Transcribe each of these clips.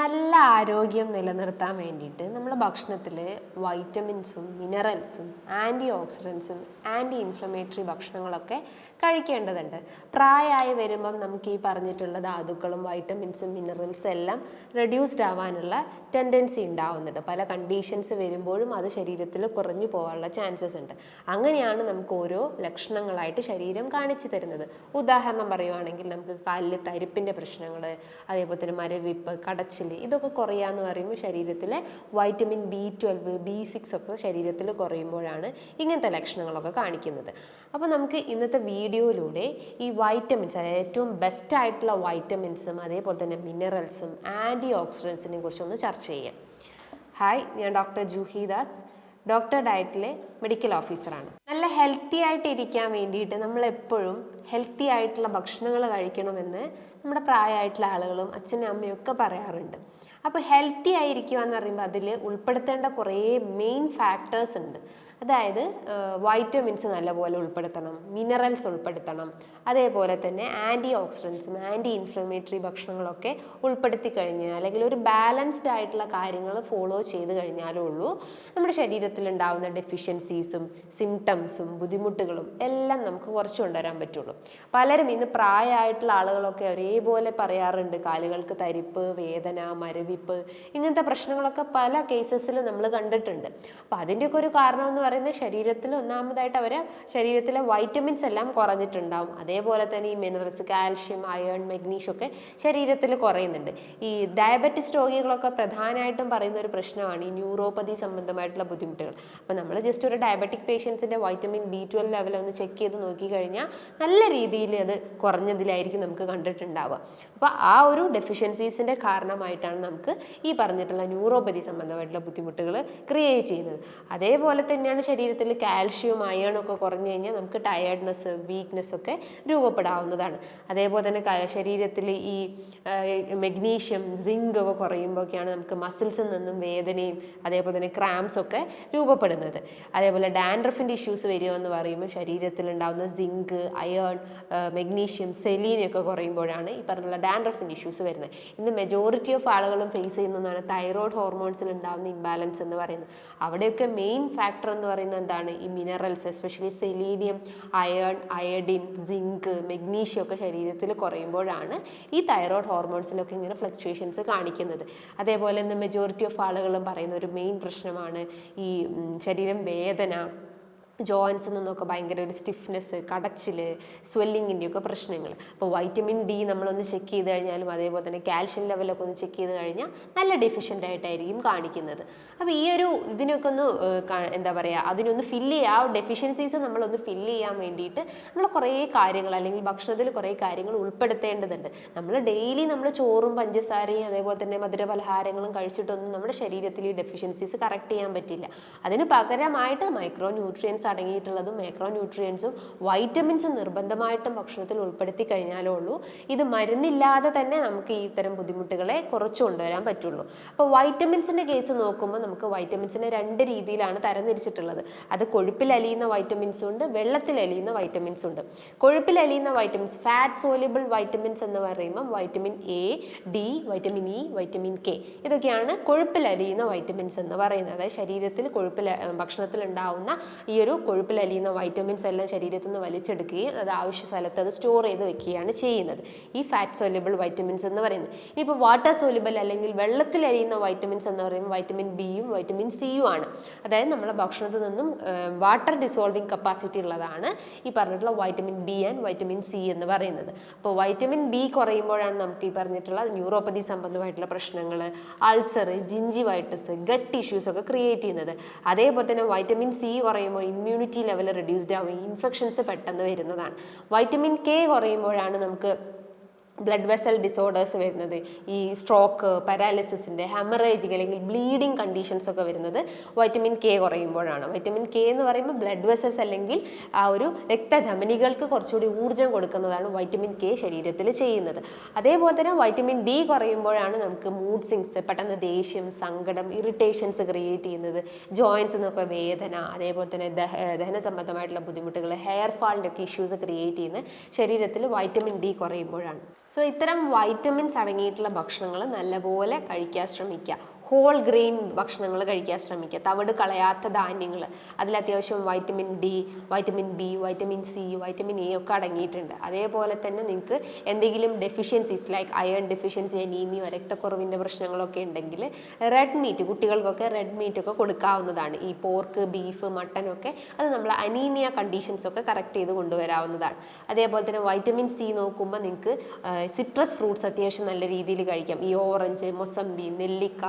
നല്ല ആരോഗ്യം നിലനിർത്താൻ വേണ്ടിയിട്ട് നമ്മുടെ ഭക്ഷണത്തിൽ വൈറ്റമിൻസും മിനറൽസും ആന്റി ഓക്സിഡൻസും ആന്റി ഇൻഫ്ലമേറ്ററി ഭക്ഷണങ്ങളൊക്കെ കഴിക്കേണ്ടതുണ്ട്. പ്രായമായി വരുമ്പം നമുക്ക് ഈ പറഞ്ഞിട്ടുള്ള ധാതുക്കളും വൈറ്റമിൻസും മിനറൽസും എല്ലാം റെഡ്യൂസ്ഡ് ആവാനുള്ള ടെൻഡൻസി ഉണ്ടാവുന്നുണ്ട്. പല കണ്ടീഷൻസ് വരുമ്പോഴും അത് ശരീരത്തിൽ കുറഞ്ഞു പോകാനുള്ള ചാൻസസ് ഉണ്ട്. അങ്ങനെയാണ് നമുക്ക് ഓരോ ലക്ഷണങ്ങളായിട്ട് ശരീരം കാണിച്ചു തരുന്നത്. ഉദാഹരണം പറയുവാണെങ്കിൽ നമുക്ക് കാലിൽ തരിപ്പിന്റെ പ്രശ്നങ്ങൾ അതേപോലെ തന്നെ മരവിപ്പ് കടച്ചിൽ ഇതൊക്കെ കുറയാന്ന് പറയുമ്പോൾ ശരീരത്തിലെ vitamin B twelve B six ഒക്കെ ശരീരത്തിൽ കുറയുമ്പോഴാണ് ഇങ്ങനത്തെ ലക്ഷണങ്ങളൊക്കെ കാണിക്കുന്നത്. അപ്പോൾ നമുക്ക് ഇന്നത്തെ വീഡിയോയിലൂടെ ഈ വൈറ്റമിൻസ് അതായത് ഏറ്റവും ബെസ്റ്റ് ആയിട്ടുള്ള വൈറ്റമിൻസും അതേപോലെ തന്നെ മിനറൽസും ആന്റി ഓക്സിഡൻസിനെ കുറിച്ചൊന്ന് ചർച്ച ചെയ്യാം. ഹായ് ഞാൻ ഡോക്ടർ ജൂഹിദാസ് ഡോക്ടർ ഡയറ്റിലെ മെഡിക്കൽ ഓഫീസറാണ്. നല്ല ഹെൽത്തി ആയിട്ട് ഇരിക്കാൻ വേണ്ടിയിട്ട് നമ്മൾ എപ്പോഴും ഹെൽത്തി ആയിട്ടുള്ള ഭക്ഷണങ്ങൾ കഴിക്കണമെന്ന് നമ്മുടെ പ്രായമായിട്ടുള്ള ആളുകളും അച്ഛനും അമ്മയും ഒക്കെ പറയാറുണ്ട്. അപ്പോൾ ഹെൽത്തി ആയിരിക്കുക എന്ന് പറയുമ്പോൾ അതിൽ ഉൾപ്പെടുത്തേണ്ട കുറേ മെയിൻ ഫാക്ടേഴ്സ് ഉണ്ട്. അതായത് വൈറ്റമിൻസ് നല്ലപോലെ ഉൾപ്പെടുത്തണം മിനറൽസ് ഉൾപ്പെടുത്തണം. അതേപോലെ തന്നെ ആന്റി ഓക്സിഡൻസും ആന്റി ഇൻഫ്ലമേറ്ററി ഭക്ഷണങ്ങളൊക്കെ ഉൾപ്പെടുത്തി കഴിഞ്ഞാൽ അല്ലെങ്കിൽ ഒരു ബാലൻസ്ഡ് ആയിട്ടുള്ള കാര്യങ്ങൾ ഫോളോ ചെയ്ത് കഴിഞ്ഞാലേ ഉള്ളൂ. നമ്മുടെ ശരീരത്തിൽ ഉണ്ടാകുന്ന ഡെഫിഷ്യൻസീസും സിംറ്റംസും ബുദ്ധിമുട്ടുകളും എല്ലാം നമുക്ക് കുറച്ച് കൊണ്ടുവരാൻ പറ്റുള്ളൂ. പലരും ഇന്ന് പ്രായമായിട്ടുള്ള ആളുകളൊക്കെ ഒരേപോലെ പറയാറുണ്ട് കാലുകൾക്ക് തരിപ്പ് വേദന മരവിപ്പ് ഇങ്ങനത്തെ പ്രശ്നങ്ങളൊക്കെ പല കേസസിലും നമ്മൾ കണ്ടിട്ടുണ്ട്. അപ്പം അതിന്റെയൊക്കെ ഒരു കാരണം എന്ന് പറയുന്നത് ശരീരത്തിൽ ഒന്നാമതായിട്ട് അവരെ ശരീരത്തിലെ വൈറ്റമിൻസ് എല്ലാം കുറഞ്ഞിട്ടുണ്ടാവും. അതേപോലെ തന്നെ ഈ മിനറൽസ് കാൽഷ്യം അയൺ മെഗ്നീഷ്യം ഒക്കെ ശരീരത്തിൽ കുറയുന്നുണ്ട്. ഈ ഡയബറ്റിസ് രോഗികളൊക്കെ പ്രധാനമായിട്ടും പറയുന്ന ഒരു പ്രശ്നമാണ് ഈ ന്യൂറോപ്പതി സംബന്ധമായിട്ടുള്ള ബുദ്ധിമുട്ടുകൾ. അപ്പോൾ നമ്മൾ ജസ്റ്റ് ഒരു ഡയബറ്റിക് പേഷ്യൻസിന്റെ വൈറ്റമിൻ ബി ട്വൽവ് ലെവൽ ഒന്ന് ചെക്ക് ചെയ്ത് നോക്കിക്കഴിഞ്ഞാൽ നല്ല രീതിയിൽ അത് കുറഞ്ഞതിലായിരിക്കും നമുക്ക് കണ്ടിട്ടുണ്ടാവുക. അപ്പോൾ ആ ഒരു ഡെഫിഷ്യൻസീസിന്റെ കാരണമായിട്ടാണ് നമുക്ക് ഈ പറഞ്ഞിട്ടുള്ള ന്യൂറോപ്പതി സംബന്ധമായിട്ടുള്ള ബുദ്ധിമുട്ടുകൾ ക്രിയേറ്റ് ചെയ്യുന്നത്. അതേപോലെ തന്നെയാണ് ശരീരത്തിൽ കാൽഷ്യം അയൺ ഒക്കെ കുറഞ്ഞു കഴിഞ്ഞാൽ നമുക്ക് ടയേർഡ്നെസ് വീക്ക്നെസ് ഒക്കെ രൂപപ്പെടാവുന്നതാണ്. അതേപോലെ തന്നെ ശരീരത്തിൽ ഈ മെഗ്നീഷ്യം സിങ്ക് ഒക്കെ കുറയുമ്പോഴൊക്കെയാണ് നമുക്ക് മസിൽസിൽ നിന്നും വേദനയും അതേപോലെ തന്നെ ക്രാംസ് ഒക്കെ രൂപപ്പെടുന്നത്. അതേപോലെ ഡാൻഡ്രഫിന്റെ ഇഷ്യൂസ് വരിക എന്ന് പറയുമ്പോൾ ശരീരത്തിൽ ഉണ്ടാകുന്ന സിങ്ക് അയൺ മെഗ്നീഷ്യം സെലീനൊക്കെ കുറയുമ്പോഴാണ് ഈ പറഞ്ഞുള്ള ഡാൻഡ്രഫിന്റെ ഇഷ്യൂസ് വരുന്നത്. ഇന്ന് മെജോറിറ്റി ഓഫ് ആളുകളും ഫേസ് ചെയ്യുന്നതാണ് തൈറോയ്ഡ് ഹോർമോൺസിൽ ഉണ്ടാകുന്ന ഇംബാലൻസ് എന്ന് പറയുന്നത്. അവിടെയൊക്കെ മെയിൻ ഫാക്ടർ എന്ന് പറയുന്നത് എന്താണ്? ഈ minerals especially selenium iron iodine zinc magnesium ഒക്കെ ശരീരത്തിൽ കുറയുമ്പോഴാണ് ഈ തൈറോയ്ഡ് ഹോർമോൺസിലൊക്കെ ഇങ്ങനെ ഫ്ലക്ച്വേഷൻസ് കാണിക്കുന്നത്. അതേപോലെ തന്നെ മെജോറിറ്റി ഓഫ് ആളുകളും പറയുന്ന ഒരു മെയിൻ പ്രശ്നമാണ് ഈ ശരീരം വേദന ജോയിൻസിൽ നിന്നൊക്കെ ഭയങ്കര ഒരു സ്റ്റിഫ്നെസ് കടച്ചിൽ സ്വെല്ലിങ്ങിന്റെയൊക്കെ പ്രശ്നങ്ങൾ അപ്പോൾ വൈറ്റമിൻ ഡി നമ്മളൊന്ന് ചെക്ക് ചെയ്ത് കഴിഞ്ഞാലും അതേപോലെ തന്നെ കാൽഷ്യം ലെവലൊക്കെ ഒന്ന് ചെക്ക് ചെയ്ത് കഴിഞ്ഞാൽ നല്ല ഡെഫിഷ്യന്റ് ആയിട്ടായിരിക്കും കാണിക്കുന്നത്. അപ്പോൾ ഈ ഒരു ഇതിനൊക്കെ ഒന്ന് എന്താ പറയുക അതിനൊന്ന് ഫില്ല് ചെയ്യുക ആ ഡെഫിഷ്യൻസീസ് നമ്മളൊന്ന് ഫില്ല് ചെയ്യാൻ വേണ്ടിയിട്ട് നമ്മൾ കുറേ കാര്യങ്ങൾ അല്ലെങ്കിൽ ഭക്ഷണത്തിൽ കുറേ കാര്യങ്ങൾ ഉൾപ്പെടുത്തേണ്ടതുണ്ട്. നമ്മൾ ഡെയിലി നമ്മൾ ചോറും പഞ്ചസാരയും അതേപോലെ തന്നെ മധുര പലഹാരങ്ങളും കഴിച്ചിട്ടൊന്നും നമ്മുടെ ശരീരത്തിൽ ഈ ഡെഫിഷ്യൻസീസ് കറക്റ്റ് ചെയ്യാൻ പറ്റില്ല. അതിന് പകരമായിട്ട് മൈക്രോ ന്യൂട്രിയൻസ് അടങ്ങിയിട്ടുള്ളതും മൈക്രോ ന്യൂട്രിയൻസും വൈറ്റമിൻസും നിർബന്ധമായിട്ടും ഭക്ഷണത്തിൽ ഉൾപ്പെടുത്തി കഴിഞ്ഞാലേ ഉള്ളൂ. ഇത് മരുന്നില്ലാതെ തന്നെ നമുക്ക് ഈ ഇത്തരം ബുദ്ധിമുട്ടുകളെ കുറച്ച് കൊണ്ടുവരാൻ പറ്റുള്ളൂ. അപ്പോൾ വൈറ്റമിൻസിന്റെ കേസ് നോക്കുമ്പോൾ നമുക്ക് വൈറ്റമിൻസിനെ രണ്ട് രീതിയിലാണ് തരംതിരിച്ചിട്ടുള്ളത്. അത് കൊഴുപ്പിൽ അലിയുന്ന വൈറ്റമിൻസും ഉണ്ട് വെള്ളത്തിൽ അലിയുന്ന വൈറ്റമിൻസും ഉണ്ട്. കൊഴുപ്പിൽ അലിയുന്ന വൈറ്റമിൻസ് ഫാറ്റ് സോലിബിൾ വൈറ്റമിൻസ് എന്ന് പറയുമ്പോൾ vitamin A D vitamin E vitamin K ഇതൊക്കെയാണ് കൊഴുപ്പിൽ അലിയുന്ന വൈറ്റമിൻസ് എന്ന് പറയുന്നത്. അതായത് ശരീരത്തിൽ കൊഴുപ്പിൽ ഭക്ഷണത്തിൽ ഉണ്ടാവുന്ന ഈ ഒരു കൊഴുപ്പിൽ അലിയുന്ന വൈറ്റമിൻസ് എല്ലാം ശരീരത്തിൽ നിന്ന് വലിച്ചെടുക്കുകയും അത് ആവശ്യ സ്ഥലത്ത് അത് സ്റ്റോർ ചെയ്ത് വെക്കുകയാണ് ചെയ്യുന്നത്. ഈ ഫാറ്റ് സോലിബിൾ വൈറ്റമിൻസ് എന്ന് പറയുന്നത്. ഇനിയിപ്പോൾ വാട്ടർ സോലിബിൾ അല്ലെങ്കിൽ വെള്ളത്തിൽ അലിയുന്ന വൈറ്റമിൻസ് എന്ന് പറയുമ്പോൾ വൈറ്റമിൻ ബിയും വൈറ്റമിൻ സിയും ആണ്. അതായത് നമ്മുടെ ഭക്ഷണത്തിൽ നിന്നും വാട്ടർ ഡിസോൾവിങ് കപ്പാസിറ്റി ഉള്ളതാണ് ഈ പറഞ്ഞിട്ടുള്ള vitamin B and vitamin C എന്ന് പറയുന്നത്. അപ്പോൾ വൈറ്റമിൻ ബി കുറയുമ്പോഴാണ് നമുക്ക് ഈ പറഞ്ഞിട്ടുള്ള ന്യൂറോപ്പതി സംബന്ധമായിട്ടുള്ള പ്രശ്നങ്ങൾ അൾസർ ജിഞ്ചിവൈറ്റസ് ഗട്ട് ഇഷ്യൂസ് ഒക്കെ ക്രിയേറ്റ് ചെയ്യുന്നത്. അതേപോലെ തന്നെ വൈറ്റമിൻ സി കുറയുമ്പോൾ ഇമ്മ്യൂണിറ്റി ലെവൽ റെഡ്യൂസ്ഡ് ആവും ഇൻഫെക്ഷൻസ് പെട്ടെന്ന് വരുന്നതാണ്. വൈറ്റമിൻ കെ കുറയുമ്പോഴാണ് നമുക്ക് ബ്ലഡ് വെസൽ ഡിസോർഡേഴ്സ് വരുന്നത് ഈ സ്ട്രോക്ക് പാരാലിസിസിന്റെ ഹെമറേജിക് അല്ലെങ്കിൽ ബ്ലീഡിങ് കണ്ടീഷൻസ് ഒക്കെ വരുന്നത് വൈറ്റമിൻ കെ കുറയുമ്പോഴാണ്. വൈറ്റമിൻ കെ എന്ന് പറയുമ്പോൾ ബ്ലഡ് വെസൽസ് അല്ലെങ്കിൽ ആ ഒരു രക്തധമനികൾക്ക് കുറച്ചുകൂടി ഊർജം കൊടുക്കുന്നതാണ് വൈറ്റമിൻ കെ ശരീരത്തിൽ ചെയ്യുന്നത്. അതേപോലെ തന്നെ വൈറ്റമിൻ ഡി കുറയുമ്പോഴാണ് നമുക്ക് മൂഡ് സിങ്സ് പെട്ടെന്ന് ദേഷ്യം സങ്കടം ഇറിറ്റേഷൻസ് ക്രിയേറ്റ് ചെയ്യുന്നത് ജോയിൻസ് എന്നൊക്കെ വേദന അതേപോലെ തന്നെ ദഹ ദഹന സംബന്ധമായിട്ടുള്ള ബുദ്ധിമുട്ടുകൾ ഹെയർ ഫാളിന്റെ ഒക്കെ ഇഷ്യൂസ് ക്രിയേറ്റ് ചെയ്യുന്നത് ശരീരത്തിൽ വൈറ്റമിൻ ഡി കുറയുമ്പോഴാണ്. സോ ഇത്തരം വൈറ്റമിൻസ് അടങ്ങിയിട്ടുള്ള ഭക്ഷണങ്ങൾ നല്ലപോലെ കഴിക്കാൻ ശ്രമിക്കുക. ഹോൾ ഗ്രെയിൻ ഭക്ഷണങ്ങൾ കഴിക്കാൻ ശ്രമിക്കുക. തവിട് കളയാത്ത ധാന്യങ്ങൾ. അതിൽ അത്യാവശ്യം vitamin D vitamin B vitamin C vitamin A ഒക്കെ അടങ്ങിയിട്ടുണ്ട്. അതേപോലെ തന്നെ നിങ്ങൾക്ക് എന്തെങ്കിലും ഡെഫിഷ്യൻസീസ് ലൈക്ക് അയൺ ഡെഫിഷ്യൻസി അനീമിയോ രക്തക്കുറവിന്റെ പ്രശ്നങ്ങളൊക്കെ ഉണ്ടെങ്കിൽ റെഡ് മീറ്റ് കുട്ടികൾക്കൊക്കെ റെഡ് മീറ്റ് ഒക്കെ കൊടുക്കാവുന്നതാണ്. ഈ പോർക്ക് ബീഫ് മട്ടൻ ഒക്കെ അത് നമ്മൾ അനീമിയ കണ്ടീഷൻസ് ഒക്കെ കറക്റ്റ് ചെയ്ത് കൊണ്ടുവരാവുന്നതാണ്. അതേപോലെ തന്നെ വൈറ്റമിൻ സി നോക്കുമ്പോൾ നിങ്ങൾക്ക് സിട്രസ് ഫ്രൂട്ട്സ് അത്യാവശ്യം നല്ല രീതിയിൽ കഴിക്കാം. ഈ ഓറഞ്ച് മൊസമ്പി നെല്ലിക്ക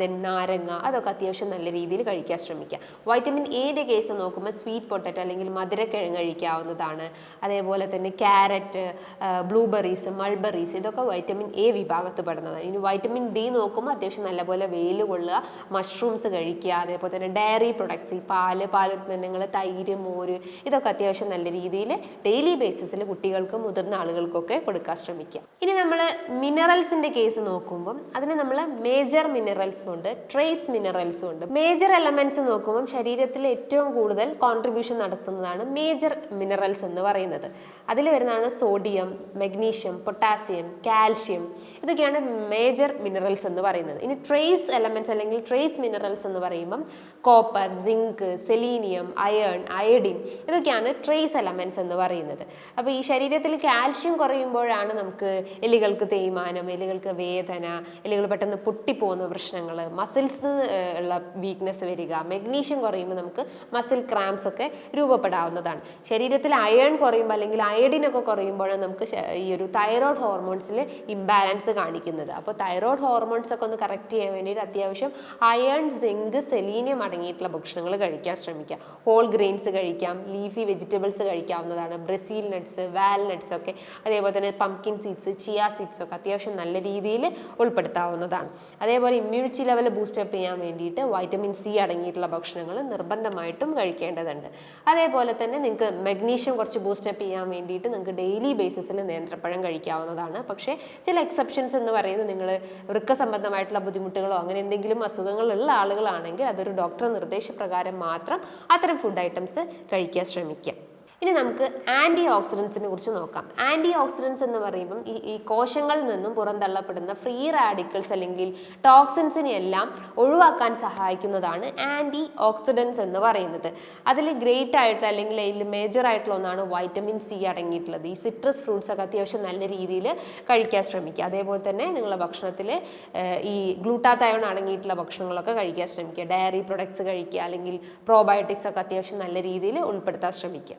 ദെൻ നാരങ്ങ അതൊക്കെ അത്യാവശ്യം നല്ല രീതിയിൽ കഴിക്കാൻ ശ്രമിക്കുക. വൈറ്റമിൻ എയുടെ കേസ് നോക്കുമ്പോൾ സ്വീറ്റ് പൊട്ടറ്റോ അല്ലെങ്കിൽ മധുരക്കിഴങ്ങ് കഴിക്കാവുന്നതാണ്. അതേപോലെ തന്നെ ക്യാരറ്റ് ബ്ലൂബെറീസ് മൾബെറീസ് ഇതൊക്കെ വൈറ്റമിൻ എ വിഭാഗത്ത് പെടുന്നതാണ്. ഇനി വൈറ്റമിൻ ഡി നോക്കുമ്പോൾ അത്യാവശ്യം നല്ലപോലെ വെയിൽ കൊള്ളുക മഷ്റൂംസ് കഴിക്കുക അതേപോലെ തന്നെ ഡയറി പ്രൊഡക്ട്സ് ഈ പാൽ പാലുൽപ്പന്നങ്ങൾ തൈര് മോര് ഇതൊക്കെ അത്യാവശ്യം നല്ല രീതിയിൽ ഡെയിലി ബേസിസിൽ കുട്ടികൾക്കും മുതിർന്ന ആളുകൾക്കൊക്കെ കൊടുക്കാൻ ശ്രമിക്കുക. ഇനി നമ്മൾ മിനറൽസിന്റെ കേസ് നോക്കുമ്പം അതിന് നമ്മൾ മേജർ മിനറൽസും ഉണ്ട് ട്രേസ് മിനറൽസും ഉണ്ട്. മേജർ എലമെന്റ്സ് നോക്കുമ്പോൾ ശരീരത്തിൽ ഏറ്റവും കൂടുതൽ കോൺട്രിബ്യൂഷൻ നടത്തുന്നതാണ് മേജർ മിനറൽസ് എന്ന് പറയുന്നത്. അതിൽ വരുന്നതാണ് സോഡിയം മഗ്നീഷ്യം പൊട്ടാസ്യം കാൽഷ്യം ഇതൊക്കെയാണ് മേജർ മിനറൽസ് എന്ന് പറയുന്നത്. ഇനി ട്രേസ് എലമെന്റ്സ് അല്ലെങ്കിൽ ട്രേസ് മിനറൽസ് എന്ന് പറയുമ്പം copper zinc selenium iron iodine ഇതൊക്കെയാണ് ട്രേസ് എലമെന്റ്സ് എന്ന് പറയുന്നത്. അപ്പോൾ ഈ ശരീരത്തിൽ കാൽഷ്യം കുറയുമ്പോഴാണ് നമുക്ക് എലികൾക്ക് തേയ്മാനം എലികൾക്ക് വേദന എലികൾ പെട്ടെന്ന് പൊട്ടിപ്പോകുന്ന പ്രശ്നങ്ങൾ മസിൽസ് ഉള്ള വീക്ക്നെസ് വരിക മെഗ്നീഷ്യം കുറയുമ്പോൾ നമുക്ക് മസിൽ ക്രാംസ് ഒക്കെ രൂപപ്പെടാവുന്നതാണ്. ശരീരത്തിൽ അയൺ കുറയുമ്പോൾ അല്ലെങ്കിൽ അയഡിൻ ഒക്കെ കുറയുമ്പോഴാണ് നമുക്ക് ഈ ഒരു തൈറോയ്ഡ് ഹോർമോൺസിൽ ഇംബാലൻസ് കാണിക്കുന്നത്. അപ്പോൾ തൈറോയ്ഡ് ഹോർമോൺസ് ഒക്കെ ഒന്ന് കറക്റ്റ് ചെയ്യാൻ വേണ്ടിയിട്ട് അത്യാവശ്യം അയൺ സിങ്ക് സെലീനിയം അടങ്ങിയിട്ടുള്ള ഭക്ഷണങ്ങൾ കഴിക്കാൻ ശ്രമിക്കുക. ഹോൾ ഗ്രെയിൻസ് കഴിക്കാം ലീഫി വെജിറ്റബിൾസ് കഴിക്കാവുന്നതാണ്. ബ്രസീൽ നട്ട്സ് വാൽനട്ട്സ് ഒക്കെ അതേപോലെ തന്നെ പംകിൻ സീഡ്സ് ചിയ സീഡ്സ് ഒക്കെ അത്യാവശ്യം നല്ല രീതിയിൽ ഉൾപ്പെടുത്താവുന്നതാണ്. അതേപോലെ ഇമ്മ്യൂണിറ്റി ലെവൽ ബൂസ്റ്റപ്പ് ചെയ്യാൻ വേണ്ടിയിട്ട് വൈറ്റമിൻ സി അടങ്ങിയിട്ടുള്ള ഭക്ഷണങ്ങൾ നിർബന്ധമായിട്ടും കഴിക്കേണ്ടതുണ്ട്. അതേപോലെ തന്നെ നിങ്ങൾക്ക് മഗ്നീഷ്യം കുറച്ച് ബൂസ്റ്റപ്പ് ചെയ്യാൻ വേണ്ടിയിട്ട് നിങ്ങൾക്ക് ഡെയിലി ബേസിസിൽ നേന്ത്രപ്പഴം കഴിക്കാവുന്നതാണ്. പക്ഷേ ചില എക്സെപ്ഷൻസ് എന്ന് പറയുന്നത് നിങ്ങൾ വൃക്ക സംബന്ധമായിട്ടുള്ള ബുദ്ധിമുട്ടുകളോ അങ്ങനെ എന്തെങ്കിലും അസുഖങ്ങളുള്ള ആളുകളാണെങ്കിൽ അതൊരു ഡോക്ടർ നിർദ്ദേശപ്രകാരം മാത്രം അത്തരം ഫുഡ് ഐറ്റംസ് കഴിക്കാൻ ശ്രമിക്കുക. ഇനി നമുക്ക് ആന്റി ഓക്സിഡൻസിനെ കുറിച്ച് നോക്കാം. ആന്റി ഓക്സിഡൻസ് എന്ന് പറയുമ്പം ഈ ഈ കോശങ്ങളിൽ നിന്നും പുറന്തള്ളപ്പെടുന്ന ഫ്രീ റാഡിക്കൽസ് അല്ലെങ്കിൽ ടോക്സിൻസിനെ എല്ലാം ഒഴിവാക്കാൻ സഹായിക്കുന്നതാണ് ആന്റി ഓക്സിഡൻസ് എന്ന് പറയുന്നത്. അതിൽ ഗ്രേറ്റ് ആയിട്ട് അല്ലെങ്കിൽ അതിൽ മേജർ ആയിട്ടുള്ള ഒന്നാണ് വൈറ്റമിൻ സി അടങ്ങിയിട്ടുള്ളത്. ഈ സിട്രസ് ഫ്രൂട്ട്സ് ഒക്കെ അത്യാവശ്യം നല്ല രീതിയിൽ കഴിക്കാൻ ശ്രമിക്കുക. അതേപോലെ തന്നെ നിങ്ങളുടെ ഭക്ഷണത്തിൽ ഈ ഗ്ലൂട്ടാത്തയോൺ അടങ്ങിയിട്ടുള്ള ഭക്ഷണങ്ങളൊക്കെ കഴിക്കാൻ ശ്രമിക്കുക. ഡയറി പ്രൊഡക്ട്സ് കഴിക്കുക അല്ലെങ്കിൽ പ്രോബയോട്ടിക്സ് ഒക്കെ അത്യാവശ്യം നല്ല രീതിയിൽ ഉൾപ്പെടുത്താൻ ശ്രമിക്കുക.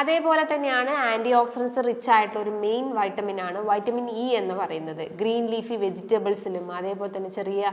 അതേപോലെ തന്നെയാണ് ആന്റി ഓക്സിഡൻസ് റിച്ച് ആയിട്ടുള്ള ഒരു മെയിൻ വൈറ്റമിൻ ആണ് വൈറ്റമിൻ ഇ എന്ന് പറയുന്നത്. ഗ്രീൻ ലീഫി വെജിറ്റബിൾസിലും അതേപോലെ തന്നെ ചെറിയ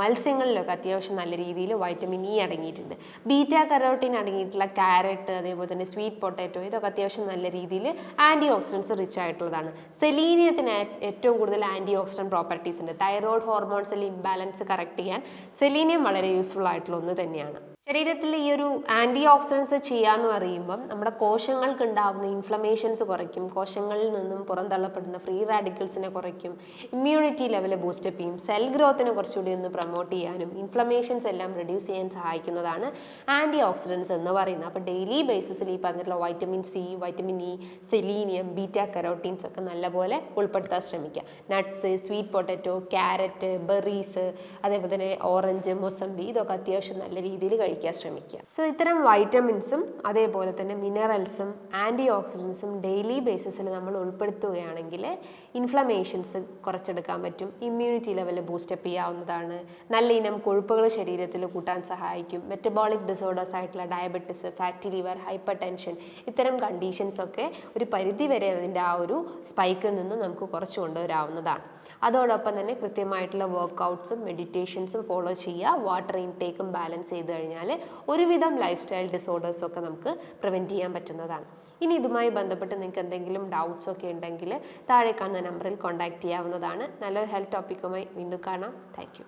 മത്സ്യങ്ങളിലൊക്കെ അത്യാവശ്യം നല്ല രീതിയിൽ വൈറ്റമിൻ ഇ അടങ്ങിയിട്ടുണ്ട്. ബീറ്റ കരോട്ടിൻ അടങ്ങിയിട്ടുള്ള ക്യാരറ്റ് അതേപോലെ തന്നെ സ്വീറ്റ് പൊട്ടാറ്റോ ഇതൊക്കെ അത്യാവശ്യം നല്ല രീതിയിൽ ആന്റി ഓക്സിഡൻസ് റിച്ച് ആയിട്ടുള്ളതാണ് സെലീനിയത്തിന് ഏറ്റവും കൂടുതൽ ആന്റി ഓക്സിഡന്റ് പ്രോപ്പർട്ടീസ് ഉണ്ട് തൈറോയ്ഡ് ഹോർമോൺസിൽ ഇംബാലൻസ് കറക്റ്റ് ചെയ്യാൻ സെലീനിയം വളരെ യൂസ്ഫുൾ ആയിട്ടുള്ള ഒന്ന് തന്നെയാണ്. ശരീരത്തിൽ ഈ ഒരു ആന്റി ഓക്സിഡൻസ് ചെയ്യാന്ന് പറയുമ്പം നമ്മുടെ കോശങ്ങൾക്ക് ഉണ്ടാകുന്ന ഇൻഫ്ലമേഷൻസ് കുറയ്ക്കും കോശങ്ങളിൽ നിന്നും പുറന്തള്ളപ്പെടുന്ന ഫ്രീ റാഡിക്കൽസിനെ കുറയ്ക്കും ഇമ്മ്യൂണിറ്റി ലെവൽ ബൂസ്റ്റപ്പ് ചെയ്യും സെൽ ഗ്രോത്തിനെ കുറച്ചുകൂടി ഒന്ന് പ്രൊമോട്ട് ചെയ്യാനും ഇൻഫ്ലമേഷൻസ് എല്ലാം റെഡ്യൂസ് ചെയ്യാൻ സഹായിക്കുന്നതാണ് ആന്റി ഓക്സിഡൻസ് എന്ന് പറയുന്നത്. അപ്പോൾ ഡെയിലി ബേസിസിൽ ഈ പറഞ്ഞിട്ടുള്ള vitamin C vitamin E selenium beta carotenes ഒക്കെ നല്ലപോലെ ഉൾപ്പെടുത്താൻ ശ്രമിക്കുക. Nuts sweet potato carrot berries അതേപോലെ തന്നെ ഓറഞ്ച് മൊസമ്പി ഇതൊക്കെ അത്യാവശ്യം നല്ല രീതിയിൽ കഴിക്കാൻ ശ്രമിക്കുക. സോ ഇത്തരം വൈറ്റമിൻസും അതേപോലെ തന്നെ മിനറൽസും ആന്റി ഓക്സിഡൻസും ഡെയിലി ബേസിസിൽ നമ്മൾ ഉൾപ്പെടുത്തുകയാണെങ്കിൽ ഇൻഫ്ലമേഷൻസ് കുറച്ചെടുക്കാൻ പറ്റും. ഇമ്മ്യൂണിറ്റി ലെവൽ ബൂസ്റ്റപ്പ് ചെയ്യാവുന്നതാണ്. നല്ല ഇനം കൊഴുപ്പുകൾ ശരീരത്തിൽ കൂട്ടാൻ സഹായിക്കും. മെറ്റബോളിക് ഡിസോർഡേഴ്സ് ആയിട്ടുള്ള diabetes fatty liver hyper tension ഇത്തരം കണ്ടീഷൻസ് ഒക്കെ ഒരു പരിധി വരെ അതിന്റെ ആ ഒരു സ്പൈക്കിൽ നിന്ന് നമുക്ക് കുറച്ച് കൊണ്ടുവരാവുന്നതാണ്. അതോടൊപ്പം തന്നെ കൃത്യമായിട്ടുള്ള വർക്കൗട്ട്സും മെഡിറ്റേഷൻസും ഫോളോ ചെയ്യുക. വാട്ടർ ഇൻടേക്കും ബാലൻസ് ചെയ്ത് കഴിഞ്ഞാൽ കഴിഞ്ഞാൽ ഒരുവിധം ലൈഫ് സ്റ്റൈൽ ഡിസോർഡേഴ്സൊക്കെ നമുക്ക് പ്രിവെന്റ് ചെയ്യാൻ പറ്റുന്നതാണ്. ഇനി ഇതുമായി ബന്ധപ്പെട്ട് നിങ്ങൾക്ക് എന്തെങ്കിലും ഡൗട്ട്സ് ഒക്കെ ഉണ്ടെങ്കിൽ താഴെ കാണുന്ന നമ്പറിൽ കോൺടാക്ട് ചെയ്യാവുന്നതാണ്. നല്ലൊരു ഹെൽത്ത് ടോപ്പിക്കുമായി വീണ്ടും കാണാം. താങ്ക്